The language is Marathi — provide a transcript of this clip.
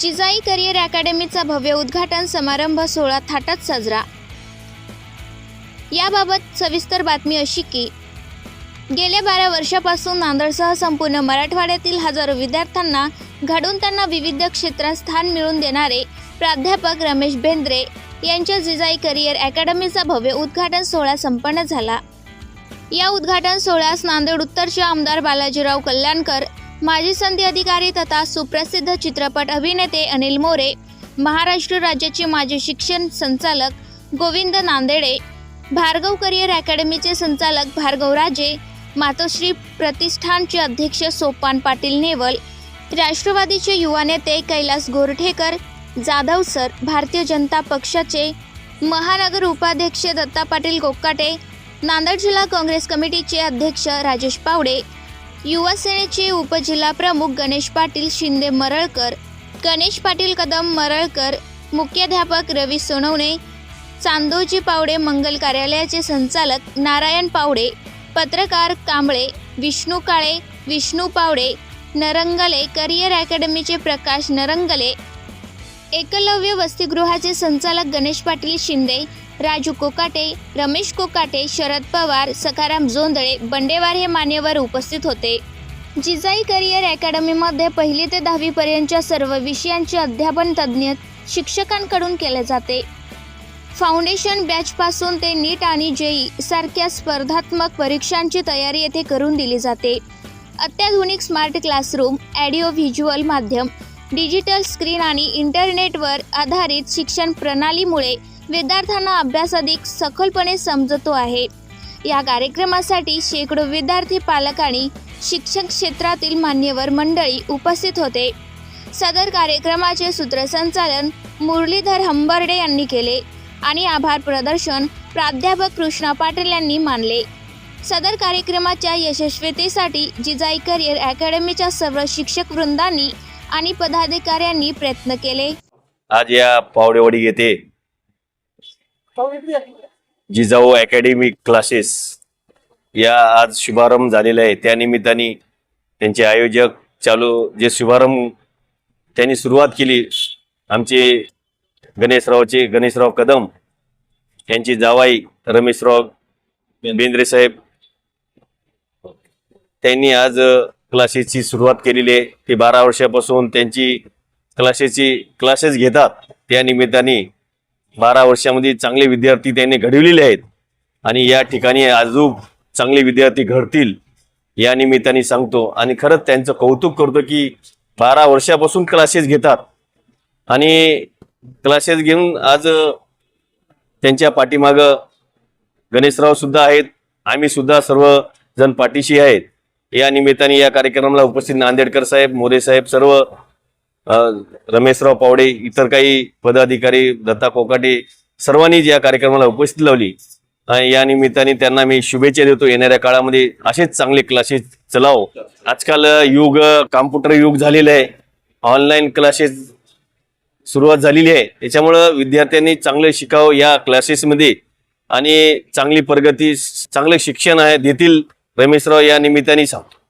जिजाई करिअर अकॅडमीचा भव्य उद्घाटन समारंभ सोहळा थाटात साजरा. याबाबत सविस्तर बातमी अशी की गेल्या बारा वर्षापासून नांदेडसह संपूर्ण मराठवाड्यातील हजारो विद्यार्थ्यांना घडून त्यांना विविध क्षेत्रात स्थान मिळवून देणारे प्राध्यापक रमेश बेंद्रे यांच्या जिजाई करिअर अकॅडमीचा भव्य उद्घाटन सोहळा संपन्न झाला. या उद्घाटन सोहळ्यास नांदेड उत्तरचे आमदार बालाजीराव कल्याणकर माजी संधी अधिकारी तथा सुप्रसिद्ध चित्रपट अभिनेते अनिल मोरे महाराष्ट्र राज्याचे माजी शिक्षण संचालक गोविंद नांदेडे भार्गव करिअर अकॅडमीचे संचालक भार्गवराजे मातोश्री प्रतिष्ठानचे अध्यक्ष सोपान पाटील नेवल राष्ट्रवादीचे युवा नेते कैलास गोरठेकर जाधव सर भारतीय जनता पक्षाचे महानगर उपाध्यक्ष दत्ता पाटील कोकाटे नांदेड जिल्हा काँग्रेस कमिटीचे अध्यक्ष राजेश पावडे युवासेनेचे उपजिल्हा प्रमुख गणेश पाटील शिंदे मरळकर गणेश पाटील कदम मरळकर मुख्याध्यापक रवी सोनवणे चांदोजी पावडे मंगल कार्यालयाचे संचालक नारायण पावडे पत्रकार कांबळे विष्णू काळे विष्णू पावडे नरंगले करिअर अकॅडमीचे प्रकाश नरंगले एकलव्य वसतिगृहाचे संचालक गणेश पाटील शिंदे राजू कोकाटे रमेश कोकाटे शरद पवार सखाराम जोंधळे बंडेवार हे मान्यवर उपस्थित होते. जिजाई करिअर अकॅडमीमध्ये पहिली ते दहावीपर्यंतच्या सर्व विषयांचे अध्यापन तज्ज्ञ शिक्षकांकडून केले जाते. फाउंडेशन बॅचपासून ते नीट आणि जेई सारख्या स्पर्धात्मक परीक्षांची तयारी येथे करून दिली जाते. अत्याधुनिक स्मार्ट क्लासरूम ॲडिओ व्हिज्युअल माध्यम डिजिटल स्क्रीन आणि इंटरनेटवर आधारित शिक्षण प्रणालीमुळे विद्यार्थ्यांना अभ्यास अधिक सखोलपणे समजतो आहे. या कार्यक्रमासाठी शेकडो विद्यार्थी पालक आणि शिक्षक क्षेत्रातील मान्यवर मंडळी उपस्थित होते. सदर कार्यक्रमाचे सूत्रसंचालन मुरलीधर हंबर्डे यांनी केले आणि आभार प्रदर्शन प्राध्यापक कृष्णा पाटील यांनी मानले. सदर कार्यक्रमाच्या यशस्वीतेसाठी जिजाई करिअर अकॅडमीच्या सर्व शिक्षक वृंदांनी आणि पदाधिकाऱ्यांनी प्रयत्न केले. आज या पावडेवाडी येथे जिजाऊ अकॅडमी क्लासेस या आज शुभारंभ झालेला आहे. त्या निमित्ताने त्यांचे आयोजक चालू जे शुभारंभ त्यांनी सुरुवात केली आमचे गणेशरावचे गणेशराव कदम यांची जावाई रमेशराव बेंद्रे साहेब त्यांनी आज क्लासेसची सुरुवात केलेली आहे. ते बारा वर्षापासून त्यांची क्लासेसची क्लासेस घेतात. त्या निमित्ताने बारा वर्षामध्ये चांगले विद्यार्थी त्यांनी घडविलेले आहेत. आणि या ठिकाणी अजून चांगले विद्यार्थी घडतील या निमित्ताने सांगतो. आणि खरंच त्यांचं कौतुक करतो की बारा वर्षापासून क्लासेस घेतात. आणि क्लासेस घेऊन आज त्यांच्या पाठीमागं गणेशराव सुद्धा आहेत. आम्ही सुद्धा सर्व जण पाठीशी आहेत. या निमित्ताने या कार्यक्रमाला उपस्थित नांदेडकर साहेब मोरे साहेब सर्व रमेशराव पावडे इतर काही पदाधिकारी दत्ता कोकाटे सर्वांनी या कार्यक्रमाला उपस्थित लावली. या निमित्ताने त्यांना मी शुभेच्छा देतो. येणाऱ्या काळामध्ये असेच चांगले क्लासेस चलाव. आजकाल युग कॉम्प्युटर युग झालेलं आहे. ऑनलाईन क्लासेस सुरुवात झालेली आहे. त्याच्यामुळं विद्यार्थ्यांनी चांगले शिकावं या क्लासेसमध्ये आणि चांगली प्रगती चांगले शिक्षण आहे देतील. रमेशराव या निमित्ताने सांगतो.